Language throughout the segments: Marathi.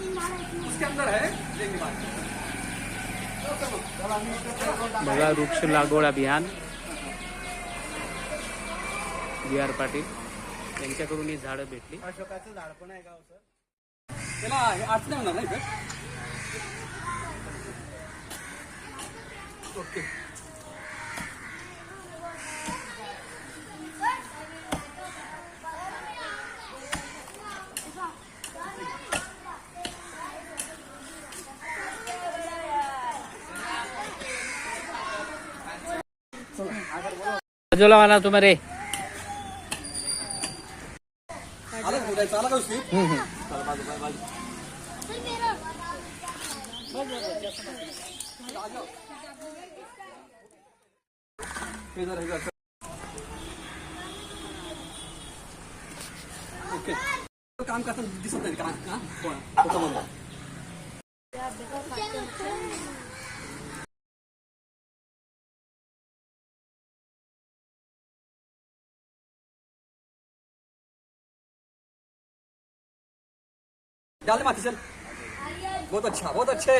उसके अंदर है देंगे बात बघा वृक्ष लागवड अभियान. बी आर पाटील यांच्याकडून ही झाडं भेटली. अशोकाचं झाड पण आहे गाव सर. त्याला आठ नाही होणार नाही इथं. ओके बाजूला मला तुम्हाला आलं का उद्या आला का उशीर चला बाजू बाजू बाजू आ जाओ. हे जरा बाजूला वाला तुम्हाला काम करताना दिसत नाही का? डाल माथी चल. बहुत अच्छा बहुत अच्छे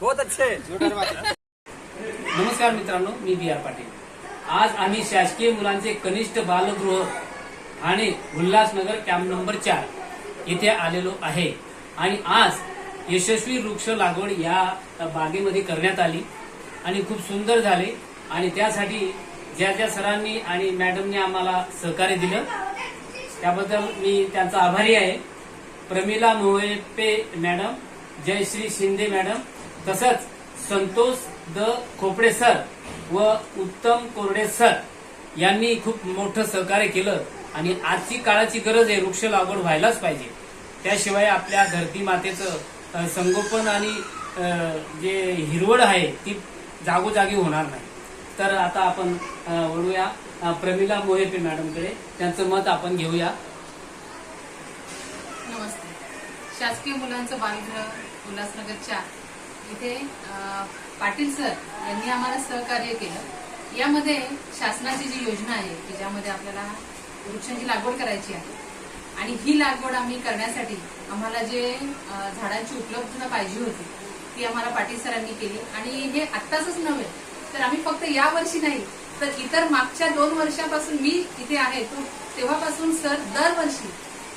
बहुत अच्छे. नमस्कार मित्रांनो मी बी आर पाटील. आज आम्ही शासकीय मुलांचे कनिष्ठ बालगृह आणि उल्हासनगर कॅम्प नंबर चार इथे आलेलो आहे. आणि आज यशस्वी वृक्ष लागवड या बागेमध्ये करण्यात आली आणि खूप सुंदर झाले. आणि त्यासाठी ज्या ज्या सरांनी आणि मॅडमने आम्हाला सहकार्य दिलं त्याबद्दल मी त्यांचा आभारी आहे. प्रमिला मोहेपे मॅडम जयश्री शिंदे मॅडम तसंच संतोष द खोपडे सर व उत्तम कोरडे सर यांनी खूप मोठं सहकार्य केलं आणि आजची काळाची गरज आहे वृक्ष लागवड व्हायलाच पाहिजे. त्याशिवाय आपल्या धरती मातेचं संगोपन आणि जे हिरवळ आहे ती जागोजागी होणार नाही. तर आता आपण वळूया प्रमिला मोहेपे मॅडमकडे. त्यांचं मत आपण घेऊया. नमस्ते. शासकीय मुलांचं बालगृह उल्हासनगर चार इथे पाटील सर यांनी आम्हाला सहकार्य केलं. यामध्ये शासनाची जी योजना आहे की ज्यामध्ये आपल्याला वृक्षांची लागवड करायची आहे आणि ही लागवड आम्ही करण्यासाठी आम्हाला जे झाडांची उपलब्धता पाहिजे होती ती आम्हाला पाटील सरांनी केली. आणि हे आत्ताच नव्हे तर आम्ही फक्त या वर्षी नाही तर इतर मागच्या दोन वर्षापासून मी इथे आहे तो तेव्हापासून सर दरवर्षी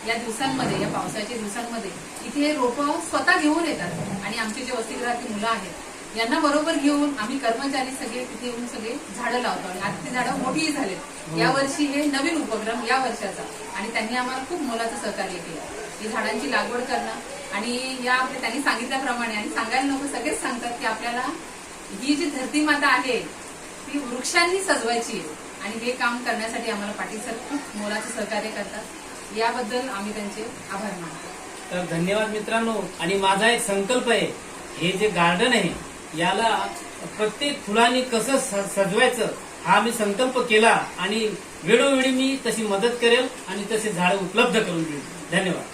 या दिवसांमध्ये या पावसाच्या दिवसांमध्ये इथे रोप स्वतः घेऊन येतात. आणि आमचे जे वसतिगृहातील मुलं आहेत यांना बरोबर घेऊन आम्ही कर्मचारी सगळे तिथे येऊन सगळे झाडं लावतो. आणि आज ती झाडं मोठीही झालेत. या वर्षी हे नवीन उपक्रम या वर्षाचा. आणि त्यांनी आम्हाला खूप मोलाचं सहकार्य केलं. ही झाडांची लागवड करणं. आणि या आपल्या त्यांनी सांगितल्याप्रमाणे आणि सांगायला नको सगळेच सांगतात की आपल्याला ही जी धरती माता आहे ती वृक्षांनी सजवायची आहे. आणि हे काम करण्यासाठी आम्हाला पाटील सर खूप मोलाचं सहकार्य करतात. याबद्दल आम्ही त्यांचे आभार मानतो. तर धन्यवाद मित्रांनो. आणि माझा एक संकल्प आहे हे जे गार्डन आहे याला प्रत्येक फुलांनी कसं स- सजवायचं हा मी संकल्प केला आणि वेळोवेळी मी तशी मदत करेल आणि तसे झाडं उपलब्ध करून देईल. धन्यवाद.